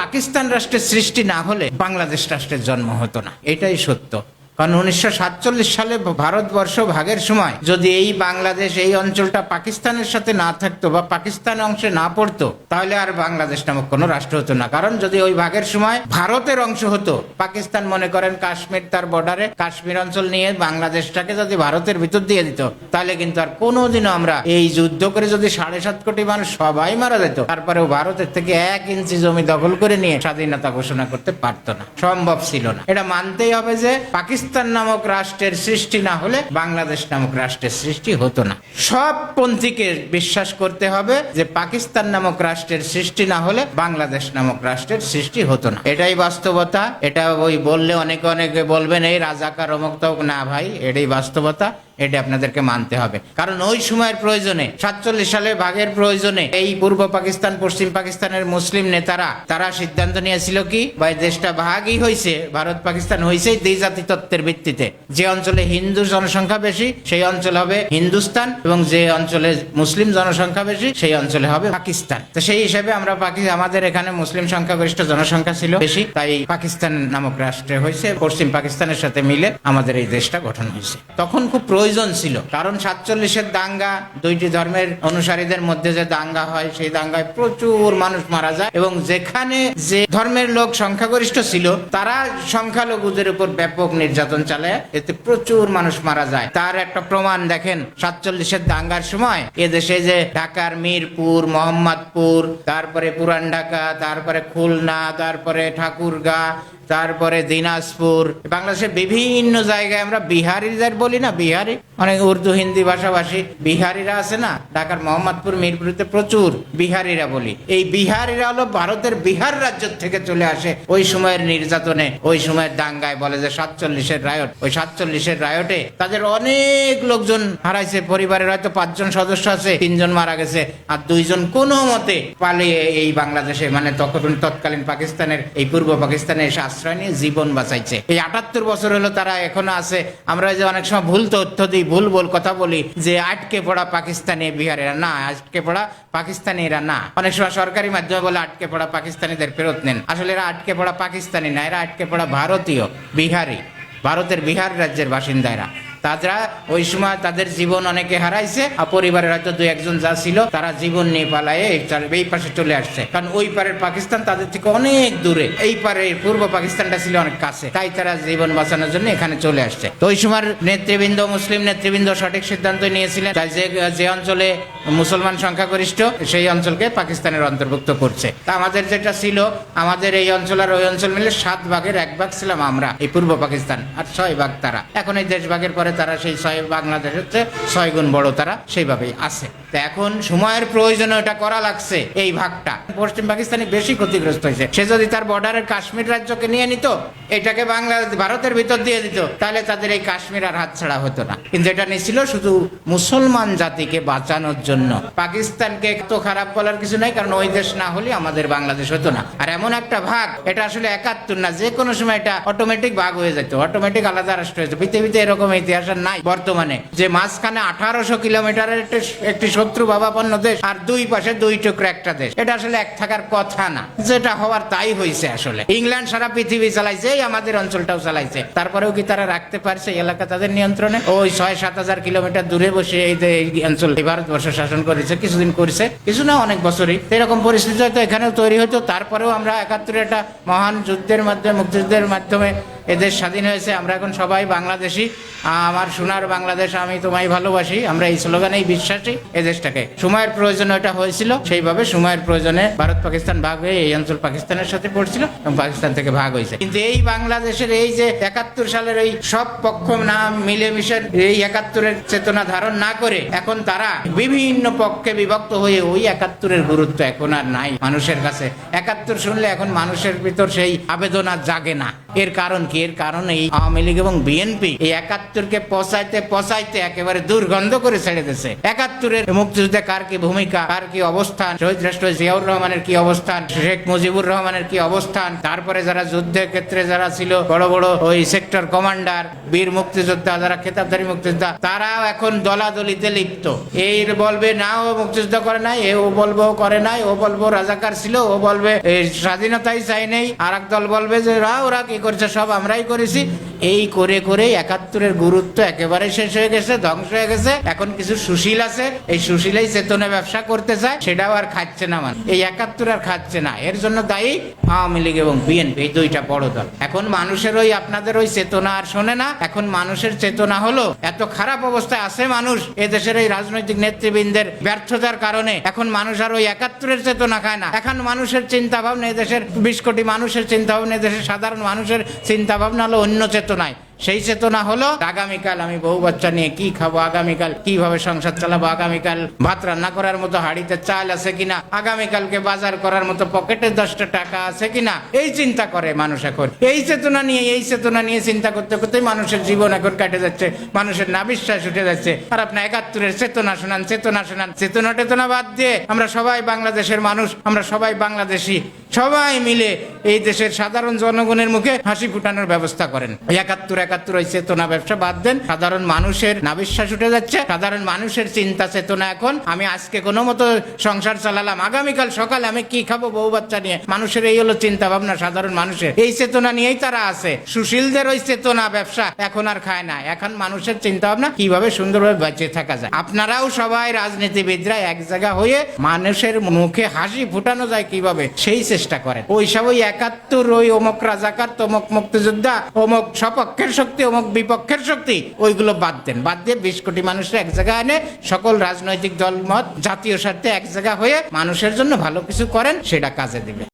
পাকিস্তান রাষ্ট্রের সৃষ্টি না হলে বাংলাদেশ রাষ্ট্রের জন্ম হতো না। এটাই সত্য। কারণ উনিশশো সাতচল্লিশ সালে ভারতবর্ষ ভাগের সময় যদি এই বাংলাদেশ, এই অঞ্চলটা পাকিস্তানের সাথে না থাকতো বা পাকিস্তান অংশে না পড়তো, তাহলে আর বাংলাদেশ নামক কোনো রাষ্ট্র হতো না। কারণ যদি ওই ভাগের সময় ভারতের অংশ হতো, পাকিস্তান মনে করেন কাশ্মীর তার বর্ডারে, কাশ্মীর অঞ্চল নিয়ে বাংলাদেশটাকে যদি ভারতের ভিতর দিয়ে দিত, তাহলে কিন্তু আর কোনোদিনও আমরা এই যুদ্ধ করে যদি সাড়ে সাত কোটি মানুষ সবাই মারা যেত, তারপরেও ভারতের থেকে এক ইঞ্চি জমি দখল করে নিয়ে স্বাধীনতা ঘোষণা করতে পারতো না। সম্ভব ছিল না। এটা মানতেই হবে যে পাকিস্তান নামক রাষ্ট্রের সৃষ্টি না হলে বাংলাদেশ নামক রাষ্ট্রের সৃষ্টি হতো না। সব পন্থীকে বিশ্বাস করতে হবে যে পাকিস্তান নামক রাষ্ট্রের সৃষ্টি না হলে বাংলাদেশ নামক রাষ্ট্রের সৃষ্টি হতো না। এটাই বাস্তবতা। এটা ওই বললে অনেকে অনেকে বলবেন, এই রাজাকার অমুক তমুক। না ভাই, এটাই বাস্তবতা। এটা আপনাদেরকে মানতে হবে। কারণ ওই সময়ের প্রয়োজনে, সাতচল্লিশ সালে ভাগের প্রয়োজনে, এই পূর্ব পাকিস্তান, পশ্চিম পাকিস্তানের মুসলিম নেতারা, তারা সিদ্ধান্ত নিয়েছিল কি বা দেশটা ভাগই হয়েছে ভারত পাকিস্তান হয়েছে দ্বি জাতি তত্ত্বের ভিত্তিতে। যে অঞ্চলে হিন্দু জনসংখ্যা বেশি, সেই অঞ্চল হবে হিন্দুস্তান এবং যে অঞ্চলে মুসলিম জনসংখ্যা বেশি, সেই অঞ্চলে হবে পাকিস্তান। তো সেই হিসেবে আমরা পাকি আমাদের এখানে মুসলিম সংখ্যাগরিষ্ঠ জনসংখ্যা ছিল বেশি, তাই পাকিস্তান নামক রাষ্ট্রে হয়েছে। পশ্চিম পাকিস্তানের সাথে মিলে আমাদের এই দেশটা গঠন হয়েছে। তখন খুব প্রয়োজন ছিল, কারণ সাতচল্লিশের দাঙ্গা, দুইটি ধর্মের অনুসারীদের মধ্যে যে দাঙ্গা হয়, সেই দাঙ্গায় প্রচুর মানুষ মারা যায় এবং যেখানে যে ধর্মের লোক সংখ্যাগরিষ্ঠ ছিল, তারা সংখ্যালঘুদের উপর ব্যাপক নির্যাতন চালায় এতে প্রচুর মানুষ মারা যায়। তার একটা প্রমাণ দেখেন, সাতচল্লিশের দাঙ্গার সময় এ দেশে যে ঢাকার মিরপুর, মোহাম্মদপুর, তারপরে পুরান ঢাকা, তারপরে খুলনা, তারপরে ঠাকুরগা তারপরে দিনাজপুর, বাংলাদেশের বিভিন্ন জায়গায় আমরা বিহারিদের বলি না, বিহারি? অনেক উর্দু, হিন্দি ভাষাভাষী বিহারিরা আছে না? ঢাকার মোহাম্মদপুর, মিরপুরিতে প্রচুর বিহারিরা বলি। এই বিহারিরা হলো ভারতের বিহার রাজ্য থেকে চলে আসে। ওই সময়ের নির্যাতনে, ওই সময়ের দাঙ্গায় বলে যে সাতচল্লিশের রায়ট। ওই সাতচল্লিশের রায়টে তাদের অনেক লোকজন হারাইছে, পরিবারের হয়তো পাঁচজন সদস্য আছে, তিনজন মারা গেছে, আর দুইজন কোনো মতে পালিয়ে এই বাংলাদেশে মানে তখন তৎকালীন পাকিস্তানের, এই পূর্ব পাকিস্তানে এসে আশ্রয় নিয়ে জীবন বাঁচাইছে। এই আটাত্তর বছর হলো তারা এখনও আছে। আমরা যে অনেক সময় ভুল তথ্য দিই, ভুল ভুল কথা বলি, যে আটকে পড়া পাকিস্তানি বিহারেরা। না, আটকে পড়া পাকিস্তানিরা না। অনেক সময় সরকারি মাধ্যমে বলে আটকে পড়া পাকিস্তানিদের ফেরত নেন। আসলে এরা আটকে পড়া পাকিস্তানি না, এরা আটকে পড়া ভারতীয় বিহারি, ভারতের বিহার রাজ্যের বাসিন্দা এরা তারা ওই সময় তাদের জীবন অনেকে হারাইছে, আর পরিবারের হয়তো দুই একজন যা ছিল, তারা জীবন নিয়ে পালায়ে এই পাশে চলে আসছে। কারণ ওই পারের পাকিস্তান তাদের থেকে অনেক দূরে। এই পারে পূর্ব পাকিস্তানটা ছিল অনেক কাছে। তাই তারা জীবন বাঁচানোর জন্য এখানে চলে আসছে। তো ওই সময় নেতৃবৃন্দ, মুসলিম নেতৃবৃন্দ সঠিক সিদ্ধান্ত নিয়েছিলেন তাই যে যে অঞ্চলে মুসলমান সংখ্যাগরিষ্ঠ, সেই অঞ্চলকে পাকিস্তানের অন্তর্ভুক্ত করছে। তা আমাদের যেটা ছিল, আমাদের এই অঞ্চল আর ওই অঞ্চল মিলে সাত ভাগের এক ভাগ ছিলাম আমরা, এই পূর্ব পাকিস্তান, আর ছয় ভাগ তারা। এখন এই দেশ ভাগের পরে তারা সেই ছয় বাংলাদেশ হচ্ছে ছয় গুণ বড় তারা সেইভাবেই আছে। এখন সময়ের প্রয়োজনে ওটা করা লাগছে, এই ভাগটা। পশ্চিম পাকিস্তানি বেশি ক্ষতিগ্রস্ত হয়েছে। সে যদি তার বর্ডারের কাশ্মীর রাজ্যকে নিয়ে নিত, এটাকে বাংলাদেশ, ভারতের ভিতর দিয়ে দিত, তাহলে তাদের এই কাশ্মীর আর হাতছাড়া হতো না। কিন্তু এটা নিয়েছিল শুধু মুসলমান জাতিকে বাঁচানোর জন্য। পাকিস্তানকে তো খারাপ বলার কিছু নাই, কারণ ওই দেশ না হলে আমাদের বাংলাদেশ হতো না। আর এমন একটা ভাগ, এটা আসলে একাত্তর না, যে কোনো সময় এটা অটোমেটিক ভাগ হয়ে যেত অটোমেটিক আলাদা রাষ্ট্র হয়েছে পৃথিবীতে এরকম ইতিহাস নাই বর্তমানে। যে মাঝখানে আঠারোশো কিলোমিটারের একটি শত্রু ভাবাপন্ন দেশ, আর দুই পাশে দুই টুকরো একটা দেশ। এটা আসলে এক থাকার কথা না। যেটা হওয়ার তাই হয়েছে আসলে। ইংল্যান্ড সারা পৃথিবী চালাইছে আমাদের অঞ্চলটাও চালাইছে। তারপরেও কি তারা রাখতে পারছে এলাকা তাদের নিয়ন্ত্রণে? ওই ছয় সাত হাজার কিলোমিটার দূরে বসে এই অঞ্চল ভারতবর্ষ শাসন করেছে, কিছুদিন করেছে, কিছু না, অনেক বছরই। এরকম পরিস্থিতি হয়তো এখানেও তৈরি হতো তারপরেও আমরা একাত্তরে একটা মহান যুদ্ধের মাধ্যমে, মুক্তিযুদ্ধের মাধ্যমে এদেশ স্বাধীন হয়েছে, আমরা এখন সবাই বাংলাদেশি। আমার সোনার বাংলাদেশ আমি তোমায় ভালোবাসি, আমরা এই স্লোগানেই বিশ্বাসী এই দেশটাকে। সময়ের প্রয়োজনে এটা হয়েছিল, সেইভাবে সময়ের প্রয়োজনে ভারত পাকিস্তান ভাগ হয়ে এই অঞ্চল পাকিস্তানের সাথে পড়ছিল এবং পাকিস্তান থেকে ভাগ হয়েছে। কিন্তু এই বাংলাদেশের এই যে একাত্তর সালের এই সব পক্ষ না মিলেমিশে এই একাত্তরের চেতনা ধারণ না করে, এখন তারা বিভিন্ন পক্ষে বিভক্ত হয়ে ওই একাত্তরের গুরুত্ব এখন আর নাই মানুষের কাছে। একাত্তর শুনলে এখন মানুষের ভিতর সেই আবেদনা জাগে না। এর কারণ কি এর কারণ এই আওয়ামী লীগ এবং বিএনপি এই একাত্তরকে পচাইতে পচাইতে একেবারে দুর্গন্ধ করে ছেড়ে দিয়েছে। একাত্তরের মুক্তিযুদ্ধে কার কি ভূমিকা, কার কি অবস্থান, শহীদ রাষ্ট্র জিয়াউর রহমানের কি অবস্থান, শেখ মুজিবুর রহমানের কি অবস্থান, তারপরে যারা যুদ্ধের ক্ষেত্রে যারা ছিল বড় বড় ওই সেক্টর কমান্ডার, বীর মুক্তিযোদ্ধা, যারা খেতাবধারী মুক্তিযোদ্ধা, তারাও এখন দলাদলিতে লিপ্ত। এই বলবে, না, ও মুক্তিযুদ্ধ করে নাই, এ ও বলব করে নাই, ও বলব রাজাকার ছিল, ও বলবে স্বাধীনতাই চাই নেই। আর দল বলবে যে রা ওরা কি করছে, সব আমরাই করেছি। এই করে করে একাত্তরের গুরুত্ব একেবারে শেষ হয়ে গেছে, ধ্বংস হয়ে গেছে। এখন কিছু সুশীল আছে, এই সুশীলাই চেতনে ব্যবসা করতে চায়, সেটাও আর খাচ্ছে না মানে এই একাত্তর আর খাচ্ছে না, এর জন্য দায়ী আওয়ামী লীগ এবং বিএনপি এই দুইটা বড় দল। এখন মানুষের ওই আপনাদের ওই চেতনা আর শোনে না, এখন মানুষের চেতনা হলো, এত খারাপ অবস্থায় আছে মানুষ, এদেশের এই রাজনৈতিক নেতৃবৃন্দের ব্যর্থতার কারণে এখন মানুষ আর ওই একাত্তরের চেতনা খায় না। এখন মানুষের চিন্তা ভাবনা এদেশের বিশ কোটি মানুষের চিন্তা ভাবনা এদেশের সাধারণ মানুষের চিন্তা ভাবনা হলো অন্য này. সেই চেতনা হলো, আগামীকাল আমি বহু বাচ্চা নিয়ে কি খাব? আগামীকাল কীভাবে সংসার চালাবো? আগামীকাল ভাত রান্না করার মতো হাড়িতে চাল আছে কিনা? আগামীকালকে বাজার করার মতো পকেটে দশটা টাকা আছে কিনা? এই চিন্তা করে মানুষ এখন। এই চেতনা নিয়ে, এই চেতনা নিয়ে চিন্তা করতে করতে মানুষের জীবন এখন কাটে যাচ্ছে। মানুষের নাবিশ্বাস উঠে যাচ্ছে। আর আপনার একাত্তরের চেতনা শোনান চেতনা শোনান। চেতনা টেতনা বাদ দিয়ে আমরা সবাই বাংলাদেশের মানুষ, আমরা সবাই বাংলাদেশি। সবাই মিলে এই দেশের সাধারণ জনগণের মুখে হাসি ফুটানোর ব্যবস্থা করেন। একাত্তর একাত্তর ওই চেতনা ব্যবসা বাদ দেন। সাধারণ মানুষের নাবিশ্বাস উঠে যাচ্ছে। সাধারণ মানুষের চিন্তা চেতনা এখন। আমি আজকে কোনো মতো সংসার চালালাম। আগামীকাল সকালে আমি কি খাব বউ বাচ্চা নিয়ে? মানুষের এই হলো চিন্তা ভাবনা সাধারণ মানুষের। এই চেতনা নিয়েই তারা আছে। সুশীলদের ওই চেতনা ব্যবসা এখন আর খায় না। এখন মানুষের চিন্তা ভাবনা কীভাবে সুন্দরভাবে বেঁচে থাকা যায়। আপনারাও সবাই রাজনীতিবিদরা এক জায়গা হয়ে মানুষের মুখে হাসি ফুটানো যায় কীভাবে? সেই চেষ্টা করেন। ওই সব ওই একাত্তর, ওই অমুক রাজাকার, তমক মুক্তিযোদ্ধা, অমুক সপক্ষের শক্তি অমুক বিপক্ষের শক্তি, ওইগুলো বাদ দেন। বাদ দিয়ে বিশ কোটি মানুষের এক জায়গায় এনে সকল রাজনৈতিক দল মত জাতীয় স্বার্থে এক জায়গা হয়ে মানুষের জন্য ভালো কিছু করেন, সেটা কাজে দিবে।